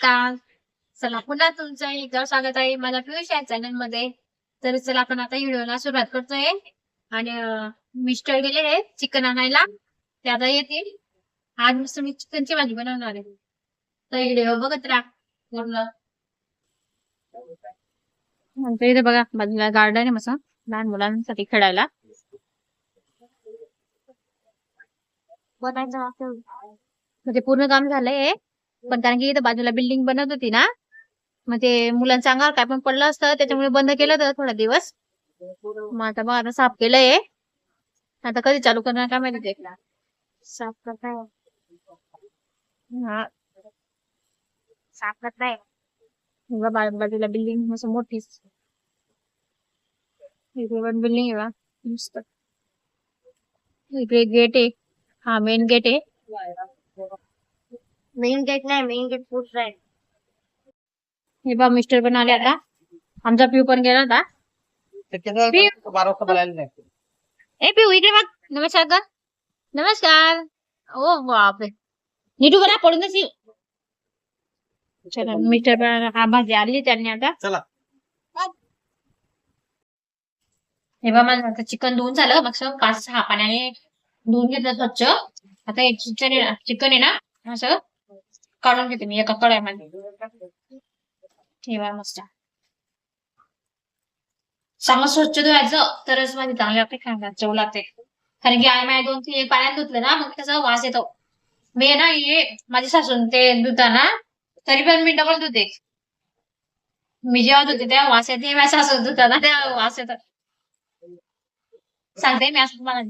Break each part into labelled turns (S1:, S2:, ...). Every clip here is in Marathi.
S1: नमस्कार. चला पुन्हा तुमचं एकदा स्वागत आहे माझ्या पियुष या चॅनलमध्ये तर चला आपण आता व्हिडिओला सुरुवात करतोय. आणि मिस्टर गेले आहेत चिकन आणायला. ते आता येतील. आज मस्त मी चिकनची भाजी बनवणार आहे. तर व्हिडिओ बघत राहा पूर्ण. इथे बघा बाजूला गार्डन आहे मस्त. लहान मुलांसाठी खेळायला. बनायचं म्हणजे पूर्ण काम झालंय. पण कारण की इथं बाजूला बिल्डिंग बनत होती ना मग ते मुलांच्या अंगावर काय पण पडलं असतं त्याच्यामुळे बंद केलं होतं थोडा दिवस. मग आता बघ आता साफ केलंय आता कधी चालू करणार काय माहिती ते? साफ करताय हो. हा. साफ करताय. बघा बा- बाजूला बिल्डिंग असं मोठी इकडे पण बिल्डिंग आहे बा मस्त. इकडे गेट आहे. हा मेन गेट आहे.
S2: मेन गेट नाही मेन गेट पुढचं आहे.
S1: हे बा मिस्टर पण आले आता. आमचा पिऊ पण गेला होता.
S3: त्याच्याजवळ बारा वाजता बोलायला नाही.
S1: ए पिऊ इकडे बघ. नमस्कार कर नमस्कार. ओ बापरे. नीटू करा पडून येईल चला मिस्टर पण हा भाजी आणली त्यांनी आता.
S3: चला.
S1: हे बा माझं आता चिकन धुवून झालं. मग पाच सहा पाण्याने धुवून घेतलं स्वच्छ. आता हे चिकन आहे ना चिकन आहे ना असं. काढून घेते मी एका कढाईमध्ये ठेवा मस्त चांगलं स्वच्छ धुवायचं तरच माझी चांगली आपली खायला चव लागते कारण की आई माझ्या दोन तीन एक पाण्यात धुतलं ना मग त्याचा वास येतो मी ना हे माझी सासून ते धुताना तरी पण मी डबल धुते मी जेव्हा धुते तेव्हा वास येते माझ्या सासून धुताना तेव्हा वास येतो सांगते मी असं तुम्हाला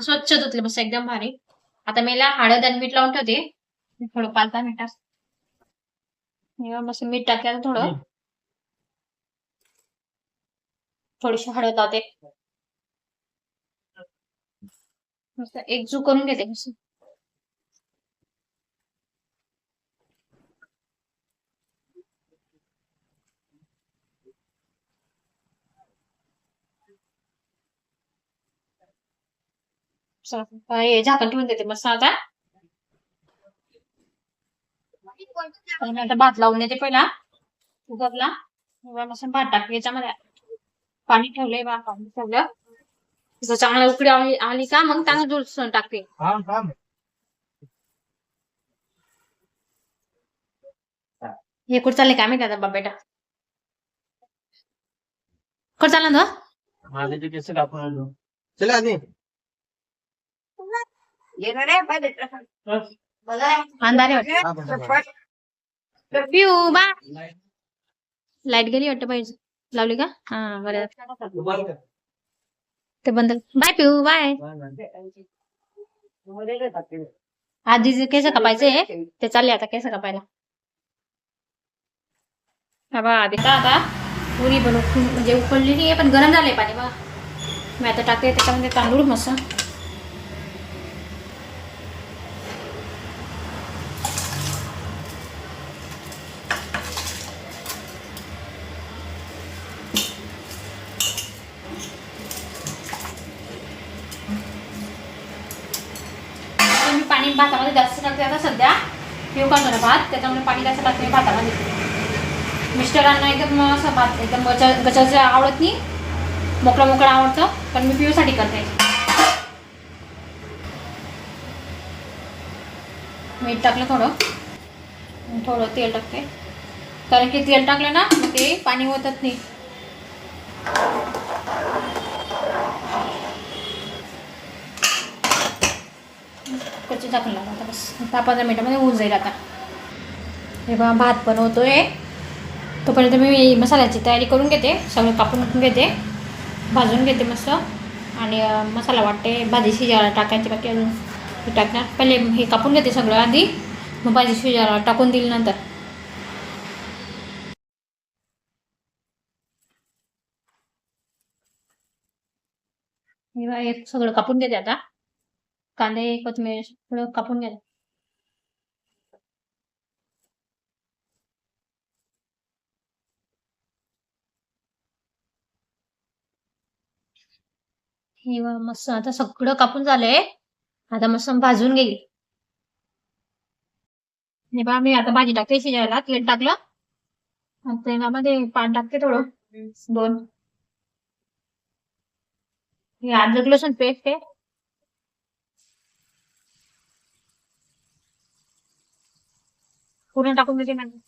S1: स्वच्छ धुतले मस्त एकदम भारी आता मी हळद आणि मीठ लावून ठेवते. थोडं पाच दहा मिनिटात बघा, मस्त मीठ टाकलं थोडं. थोडीशी हळद लावते. मस्त एकजू करून घेते. चला, हे झाकण ठेवून देते मस्त आता आता भात लावून देते पहिला एवढा मस्त भात टाकते याच्यामध्ये पाणी ठेवलंय बा पाणी ठेवलं जर चांगला उकडी आली आली का मग चांगलं दूध टाकते हे कुठं चालले काय माहिती आता बाबा बेटा कुठं चालला ना
S3: माझे ते केस कापून आलो चला आधी
S2: येणार आहे? पाहिजे बघा.
S1: अंधारे वाटत.
S3: हा, बरं, बरं.
S1: पिऊ बा लाइट गेली वाटतं पाहिजे लावली का? हा बरं? ते बंद बाय पिऊ बाय आधी जे केस कापायचे ते चालले आता केस कापायला. हा बा आधी का आता? पुरी बनवून म्हणजे उकळलेली आहे पण गरम झालंय पाणी बघा. मी आता टाकते त्याच्यामध्ये तांदूळ मस्त तर मी पाणी जास्त टाकते आता सध्या. हे उकळणार भात त्याच्यामुळे पाणी जास्त टाकते मी देते. मिस्टरांना एकदम असं भात एकदम गचा गचाचं आवडत नाही. मोकळा मोकळा आवडतं पण मी पिऊसाठी करते. मीठ टाकलं थोडं. थोडं तेल टाकते. कारण की तेल टाकलं ना ते पाणी ओतत नाही. कच्चे टाकून आता बस. दहा पंधरा मिनिटामध्ये होऊन जाईल आता. हे बघा भात बनवतोय. तोपर्यंत मी मसाल्याची तयारी करून घेते. सगळं कापून घेते. भाजून घेते मस्त. आणि मसाला वाटते. भाजी शिजायला टाकायची बाकी अजून. टाकणार. पहिले हे कापून घेते सगळं आधी. मग भाजी शिजायला टाकून दिली नंतर. हे बघा, हे सगळं कापून घेते आता. कांदे कोथमीर थोडं कापून घ्या हे मस्त. आता सगळं कापून झालंय. आता मस्त भाजून घेईल. हे बा मी आता भाजी टाकते शिजायला. तेल टाकलं. आणि तेलामध्ये पान टाकते थोडं. दोन. हे अद्रक लसूण पेस्ट आहे. पूर्ण टाकून देते मॅडम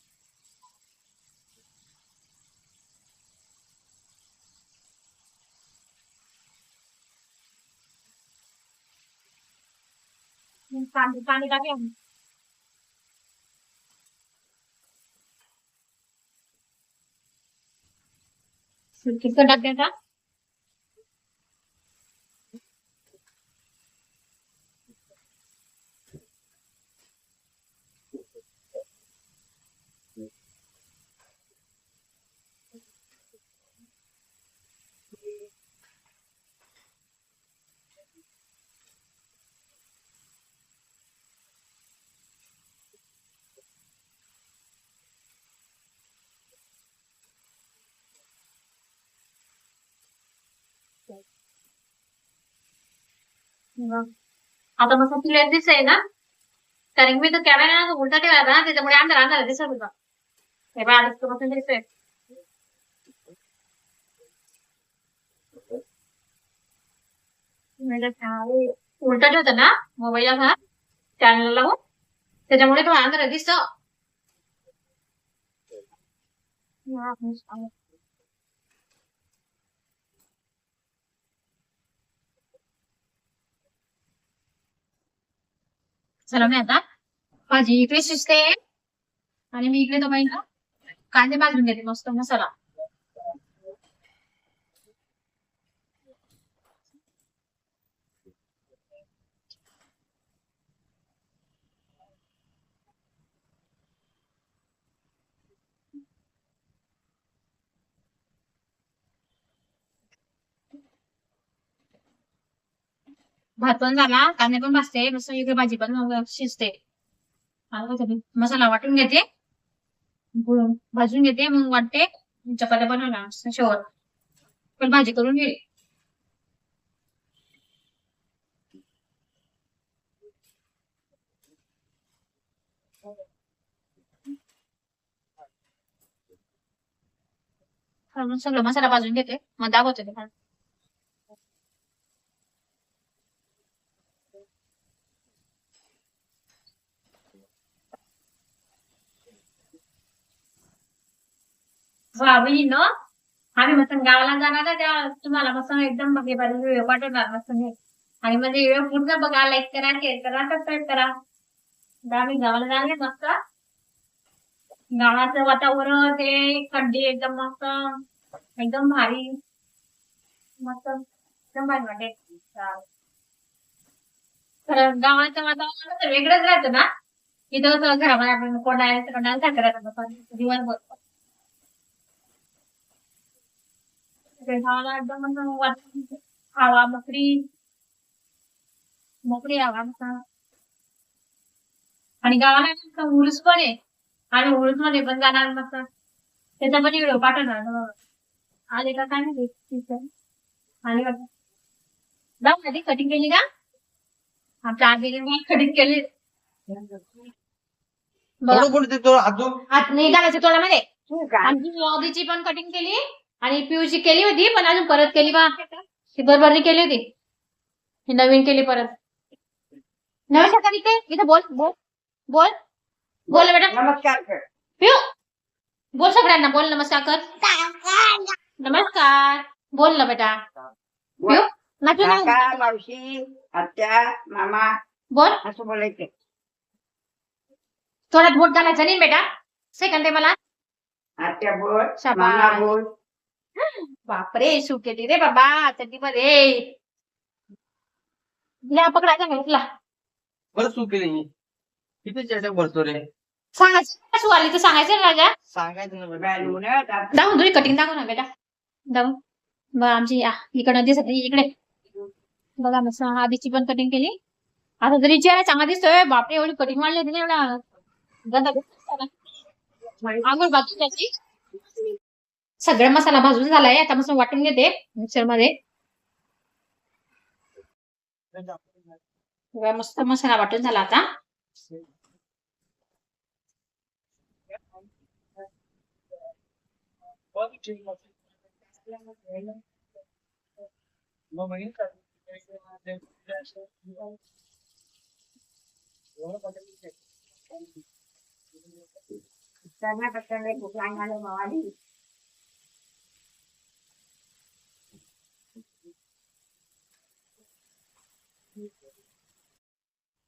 S1: पाणी पाणी टाकूया किती टाकायचा आता मग क्लिअर दिसतंय ना? कारण मी तर कॅमेरा ना उलटा ठेवला ना त्याच्यामुळे अंधार अंधार दिसत होता. हे बघा आधीच मस्त दिसतोय. उलटा ठेवत ना मोबाईल हा चॅनल लावून त्याच्यामुळे तो अंधार दिसत. चला मी आता भाजी इकडे शिजते आणि मी इकडे तो कांदे भाजून घेते मस्त मसाला. भात पण झाला कांदे पण भाजते मस्त इकडे भाजी पण शिजते. मसाला वाटून घेते. भाजून घेते मग वाटते. चपात्या बनवला शेवट. पण भाजी करून घे. सगळं मसाला भाजून घेते. मग दाखवते ते ना? आम्ही मस्त गावाला जाणार ना त्या तुम्हाला मस्त एकदम बघे व्हिडिओ पाठवणार मस्त आणि म्हणजे वेळ पूर्ण बघा लाईक करा शेअर करा सबस्क्राईब करा. आम्ही गावाला जाणार मस्त. गावाचं वातावरण ते खड्डे एकदम मस्त. एकदम भारी. मस्त. एकदम भारी वाटे खरं गावाचं वातावरण वेगळंच राहतं ना? इथं घरामध्ये आपण कोणाला कोणाला सारखं राहतं पण दिवसभर. एकदम हवा मोकळी मोकळी हवा मस्त आणि गावाला उरूस पण आहे. आणि उरूसमध्ये पण जाणार मस्त त्याचा पण व्हिडिओ पाठवणार. ना. आले का काय माहिती? teacher. आले का जाऊ कधी कटिंग केली का? आमच्या आधी कटिंग केली. आत नाही घालायचं तोंडामध्ये. आमची आधीची पण कटिंग केली. आणि पिऊची केली होती पण अजून परत केली बा. ती बरोबर केली होती. ही नवीन केली परत. नवीन ते इथे बोल बोल बोल. बोल बेटा.
S2: नमस्कार
S1: पिऊ बोल सगळ्यांना बोल नमस्कार. कर नमस्कार. बोल ना बेटा. पिऊ नाचू ना.
S2: काका मावशी आत्या मामा.
S1: बोल.
S2: असं बोलायचं.
S1: थोड्यात बोट घालायचं नाही बेटा. सेकंड आहे मला.
S2: आत्या बोल
S1: शाबास.
S2: मामा बोल.
S1: बापरे शू केली रे बाबा चड्डीमध्ये या पकडायचा का उचला
S3: बरं चूक केली मी. किती चेटक भरतो रे?
S1: सांगायचं शू आली तर सांगायचं ना राजा.
S3: सांगायचं ना
S2: दाब-
S1: दाखवून तुझी कटिंग दाखव ना बेटा. दाखव बघा आमची आ, इकडं दिसत इकडे. बघा मस्त आधीची पण कटिंग केली. आता तरी चेहरा चांगला दिसतोय. बापरे एवढी कटिंग वाढली होती ना एवढा. आंघोळ बाकी त्याची. सगळा मसाला भाजून झालाय. आता मसाला वाटून घेते मिक्सरमध्ये मस्त मसाला वाटून झाला आता.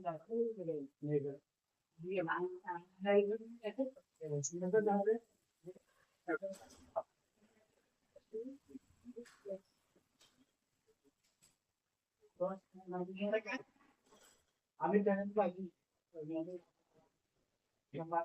S3: là cứ về về
S2: về mà ăn ăn đây cứ nghe thích rồi
S3: chúng ta cứ đâu đấy আমি জানেন বাকি আমার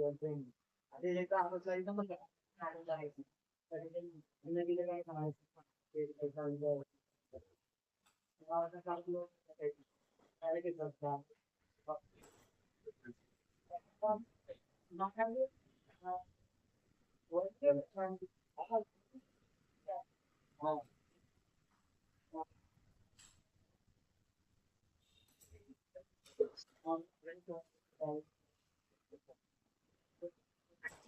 S1: मग बहीण
S3: त्यांना कसं खूप लहान मावाली काका बोलायला
S4: नुसतं भाजी हळद टाकून
S1: आम्ही त्यानंतर भाजी ही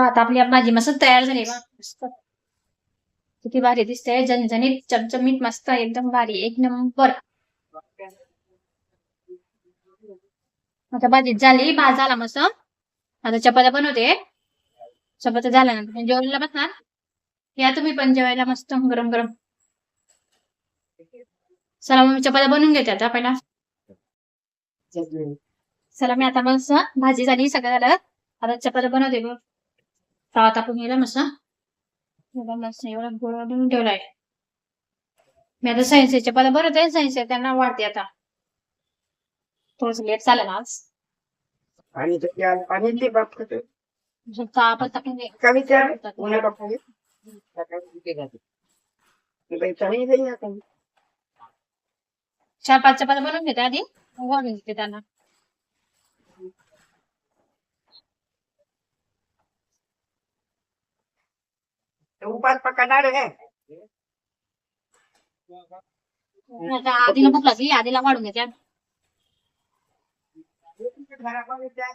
S1: आता आपली भाजी मस्त तयार झाली बा मस्त. किती भारी दिसते झणझणीत चमचमीत मस्त एकदम भारी एक नंबर. आता भाजी झाली भात झाला मस्त. आता चपात्या बनवते. चपात्या झाल्यानंतर मी जेवायला बसणार. या तुम्ही पण जेवायला मस्त गरम गरम. चला मग मी चपात्या बनवून घेते आता पहिला. चला मी आता मस्त भाजी झाली सगळं झालं. आता चपात्या बनवते बघ. तवा तापून गेला मस्त. एवढा मस्त एवढा गोळ बनवून ठेवलाय. मी आता सायन्सच्या चपात्या बनवते सायन्स त्यांना वाढते आता. थोडस लेट चालेल आज.
S3: आणि ते प्याज पाणी ते बाप कसं
S1: चहा पण टाकून दे
S2: कमी कर उन्हा कपडे सकाळी जाते बाई चणी नाही आता
S1: चार पाच चपात्या बनवून घेते आधी मग वाढून देते त्यांना
S2: उपास पकडणार आहे
S1: आता आधीला भूक लागली आधीला वाढून घेते
S2: घरामध्ये त्या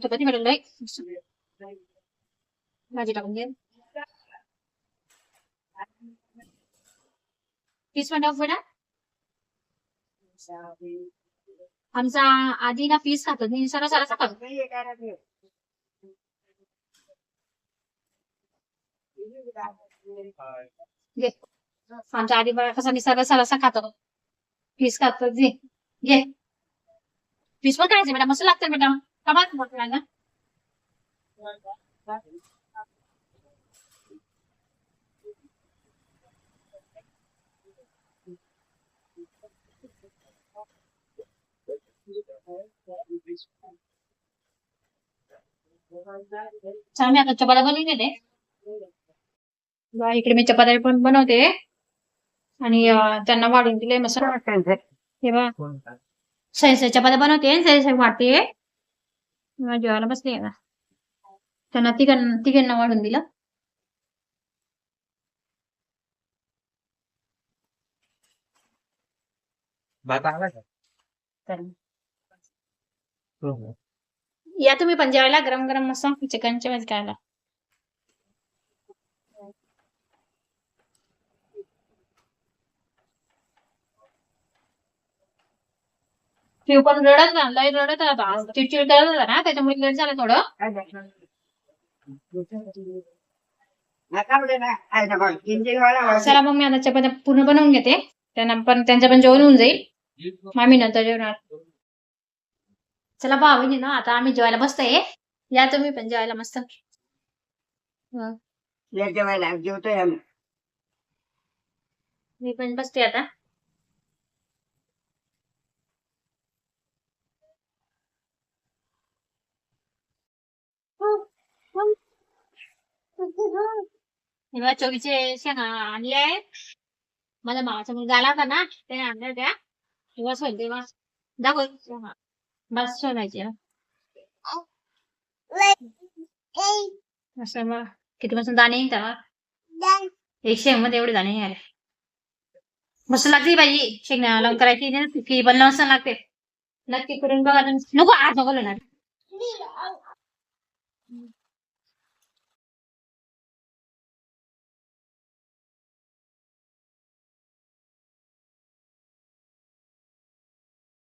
S1: चपाती भेटेल लय भाजी टाकून दे पीस पण टाक बेटा आमचा आधी ना पीस खातो मी सरळ सरळ खातो
S2: नाही आहे काय राहते.
S1: घे आमच्या आधी बघा कसा निसर्ग सरसा खातो पीस खातो घे घे पीस पण खायचे बेटा मस्त लागतं बेटा कमाल म्हटलं ना चला मी आता चपात्या बनवून घेते बघा, इकडे मी चपात्या पण बनवते आणि अं, त्यांना वाढून दिले मस्त हे बघा सैसे चपात्या बनवते सैसे वाटते जेवायला बसले आता त्यांना तिघांना तिघांना वाढून दिलं।
S3: भात आला का?
S1: तर या तुम्ही पण जेवायला गरम गरम मस्त चिकनची भाजी खायला. शिव पण रडत ना लय रडत होता चिडचिड करत होता ना त्याच्यामुळे लेट झालं थोडं. चला मग मी आता चपात्या पूर्ण बनवून घेते. त्यांना पण त्यांचं पण जेवण होऊन जाईल. मामी नंतर जेवणार. चला भावी ना आता आम्ही जेवायला बसतोय. या तुम्ही पण जेवायला मस्त.
S2: जेवायला जेवतोय आम्ही.
S1: मी पण बसते आता. तेव्हा चोवीचे शेंगा आणले आहेत. माझ्या मामाचा मुलगा आला होता ना ते आणल्या त्या तेव्हा सोय तेव्हा. दाखव. शेंगा बस सोडायचे असं मग. किती पासून दाणे येईल तेव्हा? एक शेंगमध्ये एवढे दाणे आले मस्त लागते भाजी शेंगण्या लावून करायची. फी पण बनलं मस्त लागते. नक्की करून बघा तुम्ही. नको आज नको ना